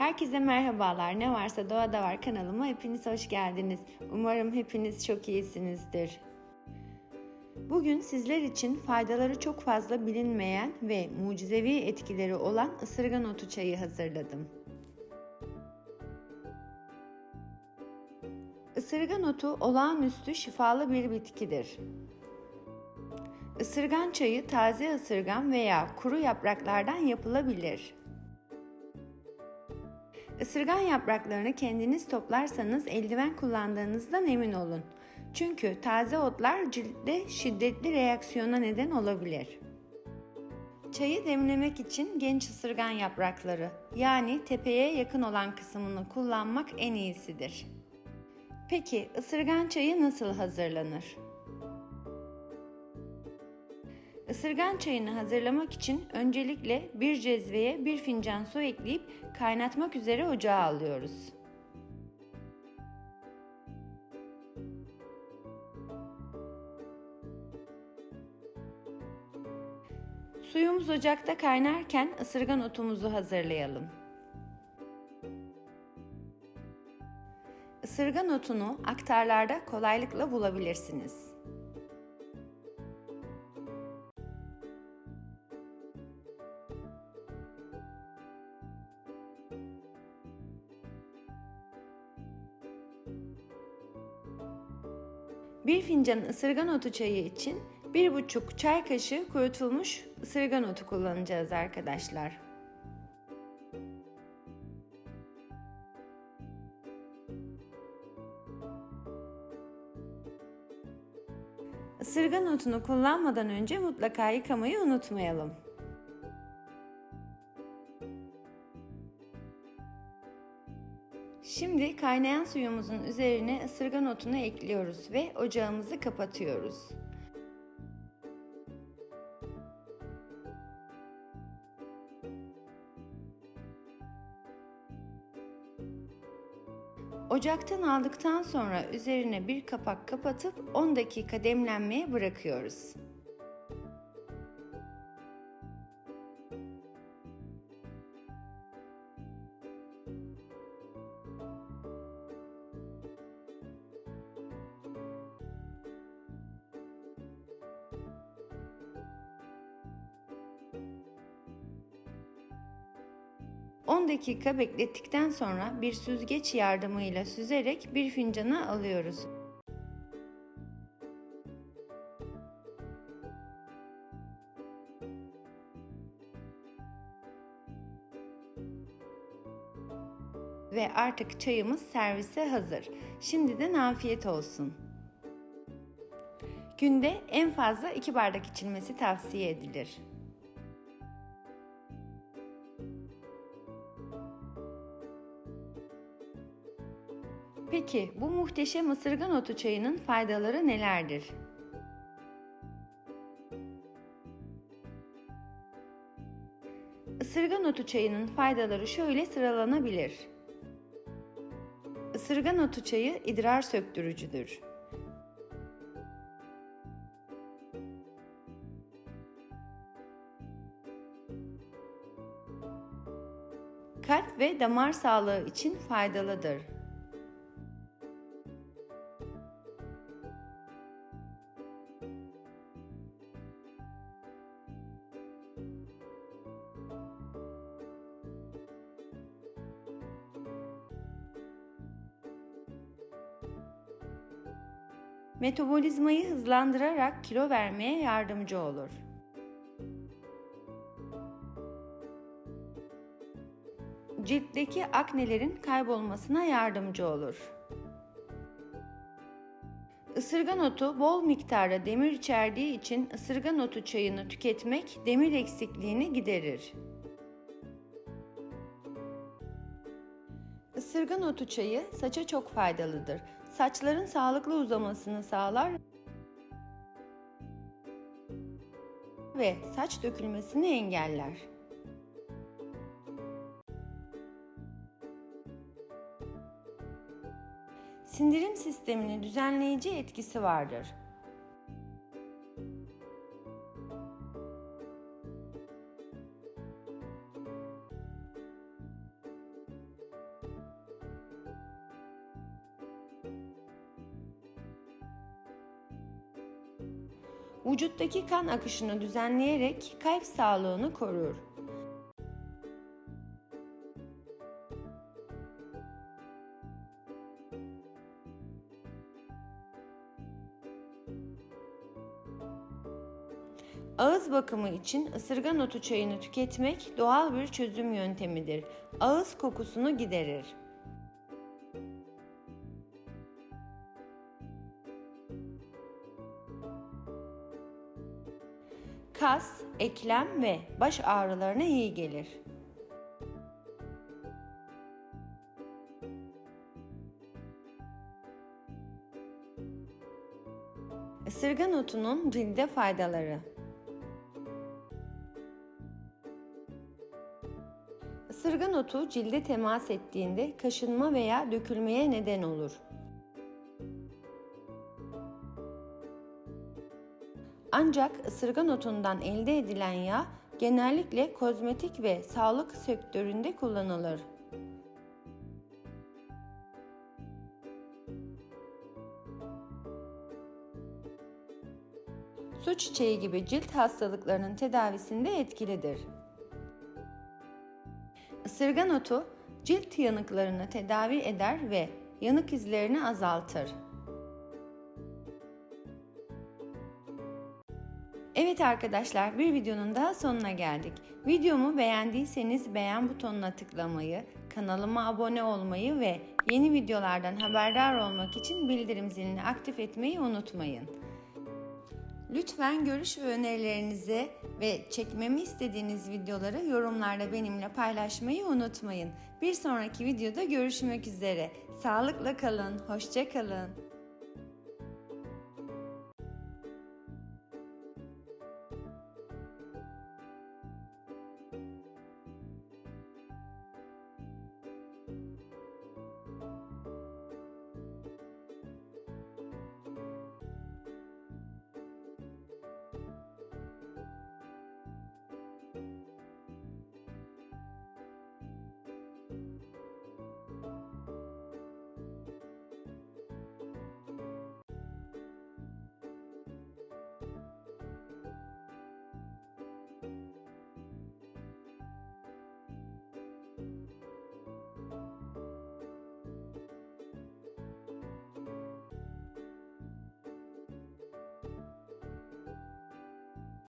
Herkese merhabalar. Ne varsa doğada var kanalıma hepiniz hoş geldiniz. Umarım hepiniz çok iyisinizdir. Bugün sizler için faydaları çok fazla bilinmeyen ve mucizevi etkileri olan ısırgan otu çayı hazırladım. Isırgan otu olağanüstü şifalı bir bitkidir. Isırgan çayı taze ısırgan veya kuru yapraklardan yapılabilir. Isırgan yapraklarını kendiniz toplarsanız eldiven kullandığınızdan emin olun. Çünkü taze otlar ciltte şiddetli reaksiyona neden olabilir. Çayı demlemek için genç ısırgan yaprakları yani tepeye yakın olan kısmını kullanmak en iyisidir. Peki ısırgan çayı nasıl hazırlanır? Isırgan çayını hazırlamak için öncelikle bir cezveye bir fincan su ekleyip kaynatmak üzere ocağa alıyoruz. Suyumuz ocakta kaynarken ısırgan otumuzu hazırlayalım. Isırgan otunu aktarlarda kolaylıkla bulabilirsiniz. Bir fincan ısırgan otu çayı için bir buçuk çay kaşığı kurutulmuş ısırgan otu kullanacağız arkadaşlar. Isırgan otunu kullanmadan önce mutlaka yıkamayı unutmayalım. Şimdi kaynayan suyumuzun üzerine ısırgan otunu ekliyoruz ve ocağımızı kapatıyoruz. Ocaktan aldıktan sonra üzerine bir kapak kapatıp 10 dakika demlenmeye bırakıyoruz. ...10 dakika beklettikten sonra bir süzgeç yardımıyla süzerek bir fincana alıyoruz. Ve artık çayımız servise hazır. Şimdiden afiyet olsun. Günde en fazla 2 bardak içilmesi tavsiye edilir. Peki bu muhteşem ısırgan otu çayının faydaları nelerdir? Isırgan otu çayının faydaları şöyle sıralanabilir. Isırgan otu çayı idrar söktürücüdür. Kalp ve damar sağlığı için faydalıdır. Metabolizmayı hızlandırarak kilo vermeye yardımcı olur. Ciltteki aknelerin kaybolmasına yardımcı olur. Isırgan otu bol miktarda demir içerdiği için ısırgan otu çayını tüketmek demir eksikliğini giderir. Isırgan otu çayı saça çok faydalıdır. Saçların sağlıklı uzamasını sağlar ve saç dökülmesini engeller. Sindirim sistemini düzenleyici etkisi vardır. Vücuttaki kan akışını düzenleyerek kalp sağlığını korur. Ağız bakımı için ısırgan otu çayını tüketmek doğal bir çözüm yöntemidir. Ağız kokusunu giderir. Kas, eklem ve baş ağrılarına iyi gelir. Isırgan otunun cilde faydaları. Isırgan otu cilde temas ettiğinde kaşınma veya dökülmeye neden olur. Ancak ısırgan otundan elde edilen yağ genellikle kozmetik ve sağlık sektöründe kullanılır. Su çiçeği gibi cilt hastalıklarının tedavisinde etkilidir. Isırgan otu cilt yanıklarını tedavi eder ve yanık izlerini azaltır. Evet arkadaşlar bir videonun daha sonuna geldik. Videomu beğendiyseniz beğen butonuna tıklamayı, kanalıma abone olmayı ve yeni videolardan haberdar olmak için bildirim zilini aktif etmeyi unutmayın. Lütfen görüş ve önerilerinizi ve çekmemi istediğiniz videoları yorumlarda benimle paylaşmayı unutmayın. Bir sonraki videoda görüşmek üzere. Sağlıkla kalın, hoşça kalın.